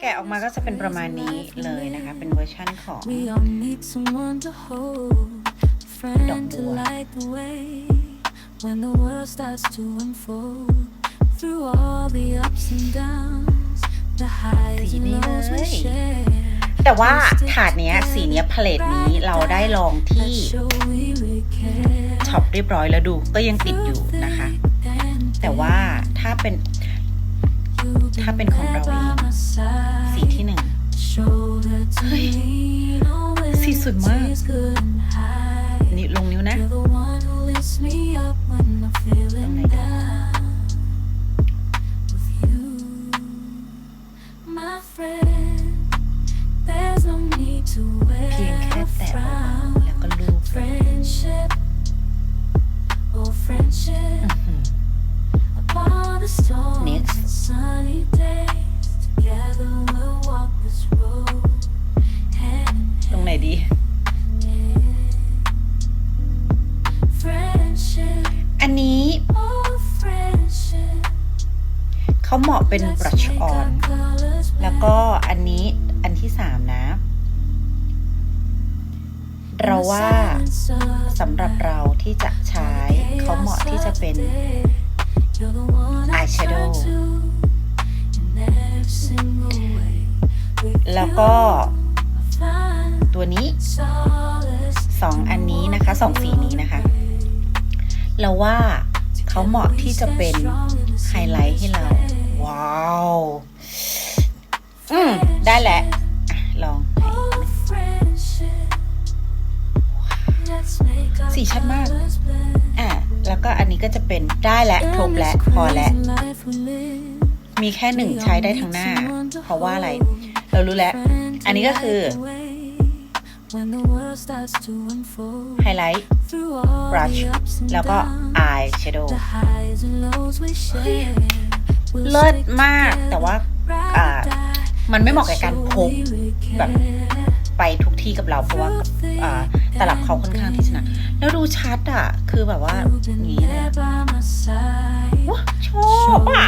แกะออกมาก็จะเป็นประมาณนี้เลยนะคะ เป็นเวอร์ชั่นของ We all need someone to hold, a friend to boy. light the way when the world starts to unfold. Through all the ups and downs, the highs and สีนี้ lows เล we ย share. แต่ว่าถาดเนี้ยสีเนี้ยพาเลตนี้เราได้ลองที่ Let's show we really care. ช็อปเรียบร้อยแล้วดูก็ยังติดอยู่นะคะ And แต่ว่าถ้าเป็น you've ถ้า been เป็นของ there เราเอง by my สี side. ที่หนึ่ง Shoulder to Hey. lean on when สีสวยมาก tears couldn't hide. นี่ลงนิ้วนะ You're the one who lifts me up when I'm feeling my God. down. With you, my friend, there's no need to เพียง wear แค่ a แตะเบา frown. ๆแล้วก็ลูบ Friendship, oh friendship, อื sunny days, together we'll walk this road. Hand in ตรงไหนดี Friendship, อันนี้ oh friendship. เขาเหมาะเป็น Let's brush make our on colors แล้ว blend. ก็อันนี้อันที่สามนะ เราว่า In the silence of สำหรับ the เราที่จะใช้ night, เขาเหมาะที่จะเป็น แล้วก็ตัวนี้สองอันนี้นะคะสองสีนี้นะคะ เราว่าเขาเหมาะที่จะเป็นไฮไลท์ให้เรา ว้าว อืม ได้แหละ ลอง สีชัดมาก อะ แล้วก็อันนี้ก็จะเป็นได้และครบและพอแล้วมีแค่หนึ่งใช้ได้ทั้งหน้า เพราะว่าอะไร เรารู้แล้ว อันนี้ก็คือ When the world starts to unfold ไฮไลท์ through all brush the ups and แล้วก็ downs, อายแชโดว์ the highs and lows we share. We'll เลิศ stick มากแต่ว่าอ่า together, มันไม่เหมาะกับการ so พก we really แบบ care. ไปทุกที่กับเราเพราะว่าอ่าตลับเขาค่อนข้างที่จะหนักแล้วดูชัดอะ คือแบบว่า You've อย่าง been นี้เลย there อะ by my side. ว้าชอบอะ